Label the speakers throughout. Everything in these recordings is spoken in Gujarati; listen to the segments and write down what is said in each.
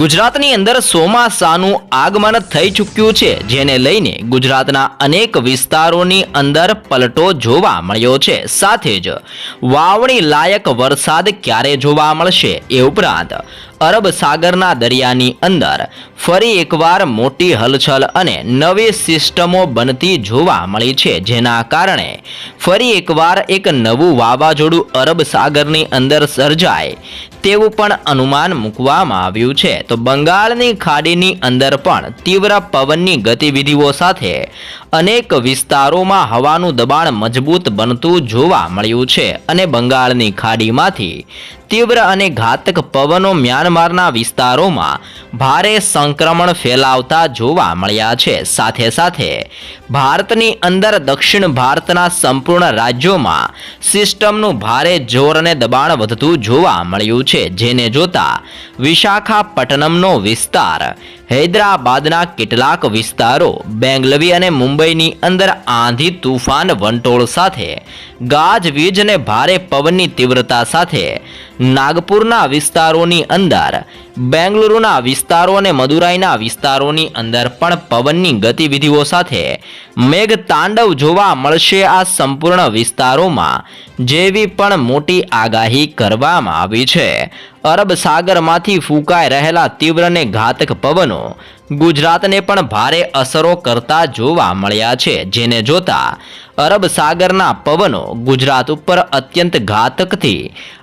Speaker 1: ગુજરાતની અંદર ચોમાસાનું આગમન થઈ ચૂક્યું છે, જેને લઈને ગુજરાતના અનેક વિસ્તારોની અંદર પલટો જોવા મળ્યો છે. સાથે જ વાવણી લાયક વરસાદ ક્યારે જોવા મળશે એ ઉપરાંત અરબ સાગરના દરિયાની અંદર ફરી એકવાર મોટી હલચલ અને નવી સિસ્ટમો બનતી જોવા મળી છે, જેના કારણે ફરી એકવાર એક નવું વાવાઝોડું અરબ સાગરની અંદર સર્જાય તેવું પણ અનુમાન મૂકવામાં આવ્યું છે. તો બંગાળની ખાડીની અંદર પણ તીવ્ર પવનની ગતિવિધિઓ સાથે અનેક વિસ્તારોમાં હવાનું દબાણ મજબૂત બનતું જોવા મળ્યું છે અને બંગાળની ખાડીમાંથી તીવ્ર અને ઘાતક પવનો મ્યાનમારના વિસ્તારોમાં ભારે સંક્રમણ ફેલાવતા જોવા મળ્યા છે. સાથે સાથે ભારતની અંદર દક્ષિણ ભારતના સંપૂર્ણ રાજ્યોમાં સિસ્ટમનું ભારે જોર અને દબાણ વધતું જોવા મળ્યું છે. જેને જોતા વિશાખાપટ્ટનમનો વિસ્તાર હૈદરાબાદના કેટલાક વિસ્તારો બેંગલવી અને મુંબઈની અંદર આંધી તુફાન વંટોળ સાથે ગાજવીજ અને ભારે પવનની તીવ્રતા સાથે, નાગપુરના વિસ્તારોની અંદર, બેંગલુરુના વિસ્તારો અને મદુરાઈના વિસ્તારોની અંદર પણ પવનની ગતિવિધિઓ સાથે મેઘ તાંડવ જોવા મળશે આ સંપૂર્ણ વિસ્તારોમાં, જેવી પણ મોટી આગાહી કરવામાં આવી છે. અરબ સાગરમાંથી ફૂંકાઈ રહેલા તીવ્ર અને ઘાતક પવનો ગુજરાતને પણ ભારે અસરો કરતા જોવા મળ્યા છે, જેને જોતા અરબ સાગરના પવનો ગુજરાત ઉપર અત્યંત ઘાતકથી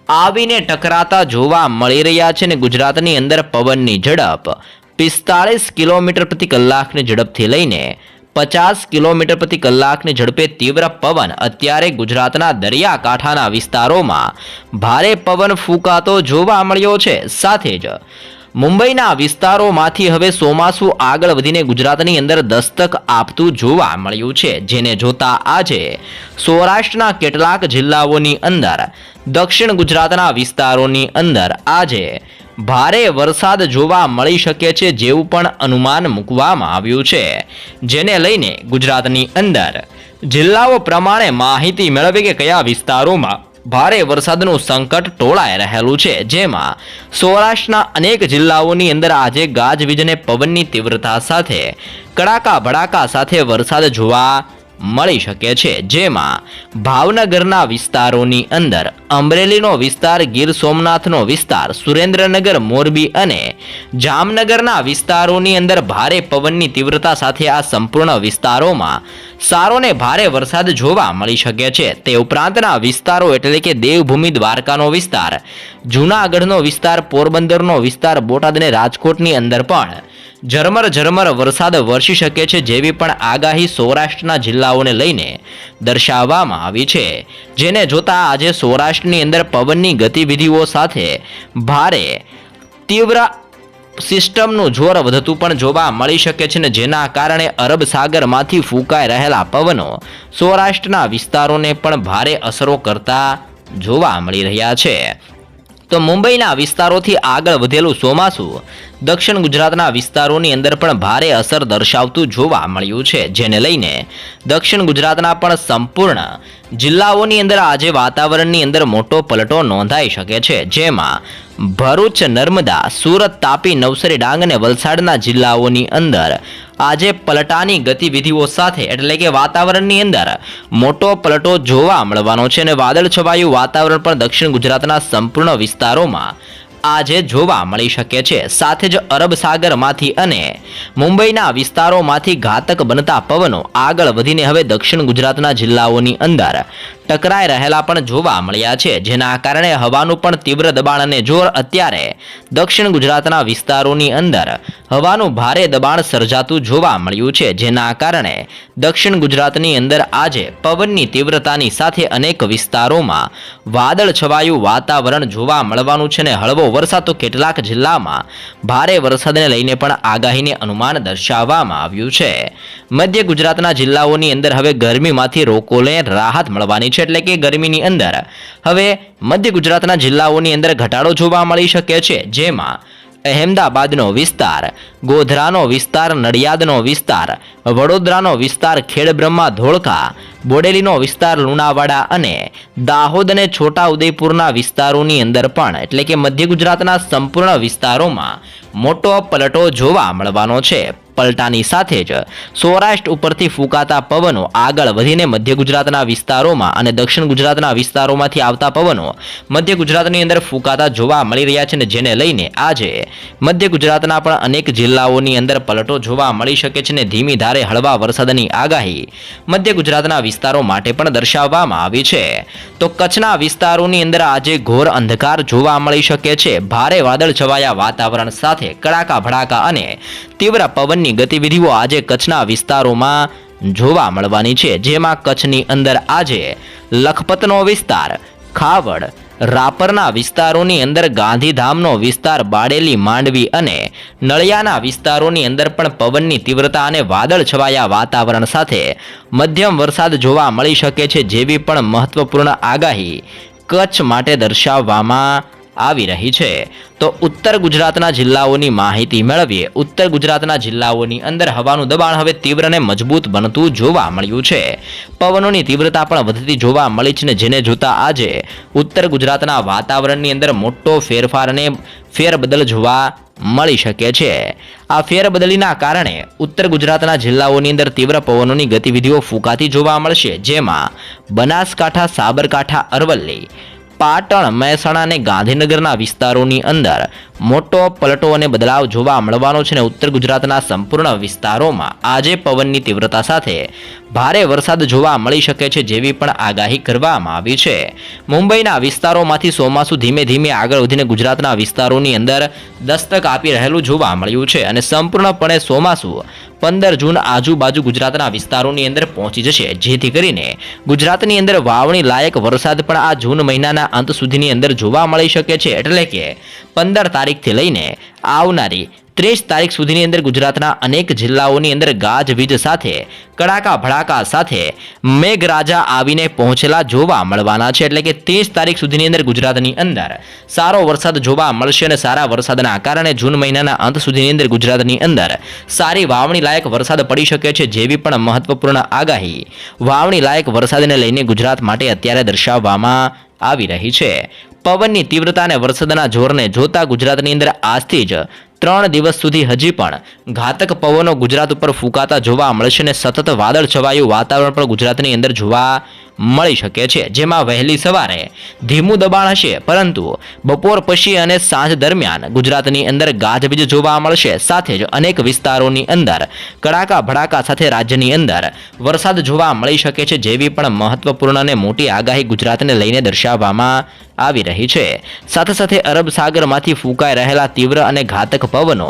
Speaker 1: આવીને ટકરાતા જોવા મળી રહ્યા છે ને ગુજરાતની અંદર પવનની ઝડપ પિસ્તાળીસ કિલોમીટર પ્રતિ કલાકની ઝડપથી લઈને પચાસ કિલોમીટર પ્રતિ કલાકની ઝડપે તીવ્ર પવન અત્યારે ગુજરાતના દરિયાકાંઠાના વિસ્તારોમાં ભારે પવન ફૂંકાતો જોવા મળ્યો છે. સાથે જ મુંબઈના વિસ્તારોમાંથી હવે ચોમાસું આગળ વધીને ગુજરાતની અંદર દસ્તક આપતું જોવા મળ્યું છે, જેને જોતા આજે સૌરાષ્ટ્રના કેટલાક જિલ્લાઓની અંદર, દક્ષિણ ગુજરાતના વિસ્તારોની અંદર આજે ભારે વરસાદ જોવા મળી શકે છે જેવું પણ અનુમાન મૂકવામાં આવ્યું છે, જેને લઈને ગુજરાતની અંદર જિલ્લાઓ પ્રમાણે માહિતી મેળવી કે કયા વિસ્તારોમાં ભારે વરસાદનું સંકટ ટોળાઈ રહેલું છે. જેમાં સૌરાષ્ટ્રના અનેક જિલ્લાઓની અંદર આજે ગાજવીજ અને પવનની તીવ્રતા સાથે, કડાકા ભડાકા સાથે વરસાદ જોવા મળી શકે છે. જેમાં ભાવનગરના વિસ્તારોની અંદર અમરેલીનો વિસ્તાર, ગીર સોમનાથનો વિસ્તાર, સુરેન્દ્રનગર, મોરબી અને જામનગરના વિસ્તારોની અંદર ભારે પવનની તીવ્રતા સાથે આ સંપૂર્ણ વિસ્તારોમાં સારો ને ભારે વરસાદ જોવા મળી શકે છે. તે ઉપરાંતના વિસ્તારો એટલે કે દેવભૂમિ, દ્વારકાનો વિસ્તાર, જૂનાગઢનો વિસ્તાર, પોરબંદરનો વિસ્તાર, બોટાદ અને રાજકોટની અંદર પણ ઝરમર ઝરમર વરસાદ વરસી શકે છે જેવી પણ આગાહી સૌરાષ્ટ્રના જિલ્લાઓને લઈને દર્શાવવામાં આવી છે. જેને જોતા આજે સૌરાષ્ટ્રની અંદર પવનની ગતિવિધિઓ સાથે ભારે તીવ્ર સિસ્ટમનું જોર વધતું પણ જોવા મળી શકે છે ને જેના કારણે અરબ સાગરમાંથી ફૂંકાઈ રહેલા પવનો સૌરાષ્ટ્રના વિસ્તારોને પણ ભારે અસરો કરતા જોવા મળી રહ્યા છે. તો મુંબઈના વિસ્તારોથી આગળ વધેલું ચોમાસું દક્ષિણ ગુજરાતના વિસ્તારોની અંદર પણ ભારે અસર દર્શાવતું જોવા મળ્યું છે, જેને લઈને દક્ષિણ ગુજરાતના પણ સંપૂર્ણ જિલ્લાઓની અંદર આજે વાતાવરણની અંદર મોટો પલટો નોંધાઈ શકે છે, જેમાં ભરૂચ, નર્મદા, સુરત તાપી, નવસારી, ડાંગ અને વલસાડના જિલ્લાઓની અંદર આજે પલટાની ગતિવિધિઓ સાથે, એટલે કે વાતાવરણની અંદર, મોટો પલટો જોવા મળવાનો છે અને વાદળ છવાયું વાતાવરણ પણ દક્ષિણ ગુજરાતના સંપૂર્ણ વિસ્તારોમાં આજે જોવા મળી શકે છે. સાથે જ અરબ સાગરમાંથી અને મુંબઈના વિસ્તારોમાંથી ઘાતક બનતા પવનો આગળ વધીને હવે દક્ષિણ ગુજરાતના જિલ્લાઓની અંદર ટકરાઈ રહેલા પણ જોવા મળ્યા છે. જેના કારણે હવાનું પણ તીવ્ર દબાણ અને જોર અત્યારે દક્ષિણ ગુજરાતના વિસ્તારોની અંદર હવાનું ભારે દબાણ સર્જાતું જોવા મળ્યું છે. જેના કારણે દક્ષિણ ગુજરાતની અંદર આજે પવનની તીવ્રતાની સાથે અનેક વિસ્તારોમાં વાદળ છવાયું વાતાવરણ જોવા મળવાનું છે અને હળવો વરસાદ કેટલાક જિલ્લામાં ભારે વરસાદને લઈને પણ આગાહીને અનુમાન દર્શાવવામાં આવ્યું છે. મધ્ય ગુજરાતના જિલ્લાઓની અંદર હવે ગરમીમાંથી રોકોને રાહત મળવાની છે એટલે કે ગરમીની અંદર હવે મધ્ય ગુજરાતના જિલ્લાઓની અંદર ઘટાડો જોવા મળી શકે છે, જેમાં અહેમદાબાદનો વિસ્તાર, ગોધરાનો વિસ્તાર, નડિયાદનો વિસ્તાર, વડોદરાનો વિસ્તાર, ખેડબ્રહ્મા ધોળકા બોડેલીનો વિસ્તાર લુણાવાડા અને દાહોદ અને છોટા ઉદેપુરના વિસ્તારોની અંદર પણ, એટલે કે મધ્ય ગુજરાતના સંપૂર્ણ વિસ્તારોમાં મોટો પલટો જોવા મળવાનો છે. પલટાની સાથે જ સૌરાષ્ટ્ર ઉપરથી ફૂંકાતા પવનો આગળ વધીને મધ્ય ગુજરાતના વિસ્તારોમાં અને દક્ષિણ ગુજરાતના વિસ્તારોમાંથી આવતા પવનો મધ્ય ગુજરાતની અંદર ફૂંકાતા જોવા મળી રહ્યા છે ને જેને લઈને આજે મધ્ય ગુજરાતના પણ અનેક જિલ્લાઓની અંદર પલટો જોવા મળી શકે છે ને ધીમી ધારે હળવા વરસાદની આગાહી મધ્ય ગુજરાતના વિસ્તારો માટે પણ દર્શાવવામાં આવી છે. તો કચ્છના વિસ્તારોની અંદર આજે ઘોર અંધકાર જોવા મળી શકે છે. ભારે વાદળ છવાયા વાતાવરણ સાથે કડાકા ભડાકા અને તીવ્ર પવનની ગતિવિધિઓ આજે કચ્છના વિસ્તારોમાં જોવા મળવાની છે. જેમાં કચ્છની અંદર આજે લખપતનો વિસ્તાર, ખાવડ, રાપરના વિસ્તારોની અંદર ગાંધીધામનો વિસ્તાર બાડેલી માંડવી અને નળિયાના વિસ્તારોની અંદર પણ પવનની તીવ્રતા અને વાદળ છવાયા વાતાવરણ સાથે મધ્યમ વરસાદ જોવા મળી શકે છે જેવી પણ મહત્વપૂર્ણ આગાહી કચ્છ માટે દર્શાવવામાં આવી રહી છે. તો ઉત્તર ગુજરાતના જિલ્લાઓની માહિતી મેળવીએ. ઉત્તર ગુજરાતના જિલ્લાઓની અંદર હવાનું દબાણ હવે તીવ્ર અને મજબૂત બનતું જોવા મળ્યું છે. પવનોની તીવ્રતા પણ વધતી જોવા મળી છે ને જેને જોતા આજે ઉત્તર ગુજરાતના વાતાવરણની અંદર મોટો ફેરફાર અને ફેરબદલ જોવા મળી શકે છે. આ ફેરબદલીના કારણે ઉત્તર ગુજરાતના જિલ્લાઓની અંદર તીવ્ર પવનોની ગતિવિધિઓ ફૂંકાતી જોવા મળશે. જેમાં બનાસકાંઠા, સાબરકાંઠા, અરવલ્લી પાટણ, મહેસાણા અને ગાંધીનગરના વિસ્તારોની અંદર મોટો પલટો અને બદલાવ જોવા મળવાનો છે અને ઉત્તર ગુજરાતના સંપૂર્ણ વિસ્તારોમાં આજે પવનની તીવ્રતા સાથે ભારે વરસાદ જોવા મળી શકે છે જેવી પણ આગાહી કરવામાં આવી છે. મુંબઈના વિસ્તારોમાંથી ચોમાસું ધીમે ધીમે આગળ વધીને ગુજરાતના વિસ્તારોની અંદર દસ્તક આપી રહેલું જોવા મળ્યું છે અને સંપૂર્ણપણે ચોમાસું પંદર જૂન આજુબાજુ ગુજરાતના વિસ્તારોની અંદર પહોંચી જશે. જેથી કરીને ગુજરાતની અંદર વાવણી લાયક વરસાદ પણ આ જૂન મહિનાના અંત સુધીની અંદર જોવા મળી શકે છે. એટલે કે પંદર તારીખથી લઈને આવનારી ત્રીસ તારીખ સુધીની અંદર ગુજરાતના અનેક જિલ્લાઓની અંદર ગાજવીજ સાથે, કડાકા ભડાકા સાથે મેઘરાજા આવીને પહોંચેલા જોવા મળવાના છે. એટલે કે ત્રીસ તારીખ સુધીની અંદર ગુજરાતની અંદર સારો વરસાદ જોવા મળશે અને સારા વરસાદના કારણે જૂન મહિનાના અંત સુધીની અંદર ગુજરાતની અંદર સારી વાવણી લાયક વરસાદ પડી શકે છે જેવી પણ મહત્વપૂર્ણ આગાહી વાવણી લાયક વરસાદને લઈને ગુજરાત માટે અત્યારે દર્શાવવામાં આવી રહી છે. પવનની તીવ્રતા અને વરસાદના જોરને જોતા ગુજરાતની અંદર આજથી જ ત્રણ દિવસ સુધી હજી પણ ઘાતક પવનો ગુજરાત ઉપર ફૂંકાતા જોવા મળશે અને સતત વાદળ છવાયું વાતાવરણ પણ ગુજરાતની અંદર જોવા મળી શકે છે, જેમાં વહેલી સવારે ધીમું દબાણ હશે, પરંતુ બપોર પછી અને સાંજ દરમિયાન ગુજરાતની અંદર ગાજવીજ જોવા મળશે. સાથે જ અનેક વિસ્તારોની અંદર કડાકા ભડાકા સાથે રાજ્યની અંદર વરસાદ જોવા મળી શકે છે, જેવી પણ મહત્વપૂર્ણ અને મોટી આગાહી ગુજરાતને લઈને દર્શાવવામાં આવી રહી છે. સાથે સાથે અરબ સાગરમાંથી ફૂંકાઈ રહેલા તીવ્ર અને ઘાતક પવનો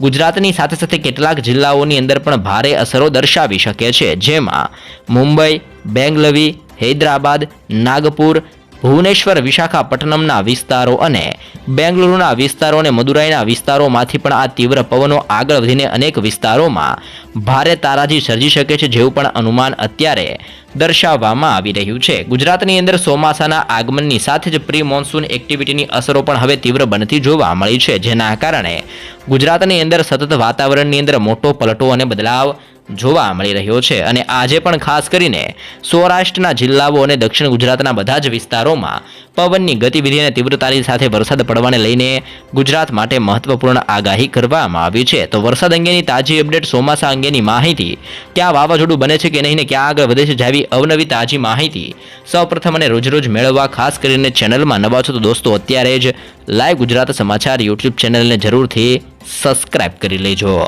Speaker 1: ગુજરાતની સાથે સાથે કેટલાક જિલ્લાઓની અંદર પણ ભારે અસરો દર્શાવી શકે છે. જેમાં મુંબઈ, બેંગલવી, હૈદરાબાદ, નાગપુર, ભુવનેશ્વર, વિશાખાપટ્ટનમના વિસ્તારો અને બેંગલુરુના વિસ્તારો અને મદુરાઈના વિસ્તારોમાંથી પણ આ તીવ્ર પવનો આગળ વધીને અનેક વિસ્તારોમાં ભારે તારાજી સર્જી શકે છે જેવું પણ અનુમાન અત્યારે દર્શાવવામાં આવી રહ્યું છે. ગુજરાતની અંદર ચોમાસાના આગમનની સાથે જ પ્રી મોન્સૂન એક્ટિવિટીની અસરો પણ હવે તીવ્ર બનતી જોવા મળી છે. જેના કારણે ગુજરાતની અંદર સતત વાતાવરણની અંદર મોટો પલટો અને બદલાવ જોવા મળી રહ્યો છે અને આજે પણ ખાસ કરીને સૌરાષ્ટ્રના જિલ્લાઓ અને દક્ષિણ ગુજરાતના બધા જ વિસ્તારોમાં પવનની ગતિવિધિ અને તીવ્રતાની સાથે વરસાદ પડવાને લઈને ગુજરાત માટે મહત્વપૂર્ણ આગાહી કરવામાં આવી છે. તો વરસાદ અંગેની તાજી અપડેટ ચોમાસા અંગેની માહિતી ક્યાં વાવાઝોડું બને છે કે નહીં ને ક્યાં આગળ વધે છે જેવી અવનવી તાજી માહિતી સૌપ્રથમ અને રોજ રોજ મેળવવા ખાસ કરીને ચેનલમાં નવા છો તો દોસ્તો અત્યારે જ લાઈવ ગુજરાત સમાચાર યુટ્યુબ ચેનલને જરૂરથી સબસ્ક્રાઇબ કરી લેજો.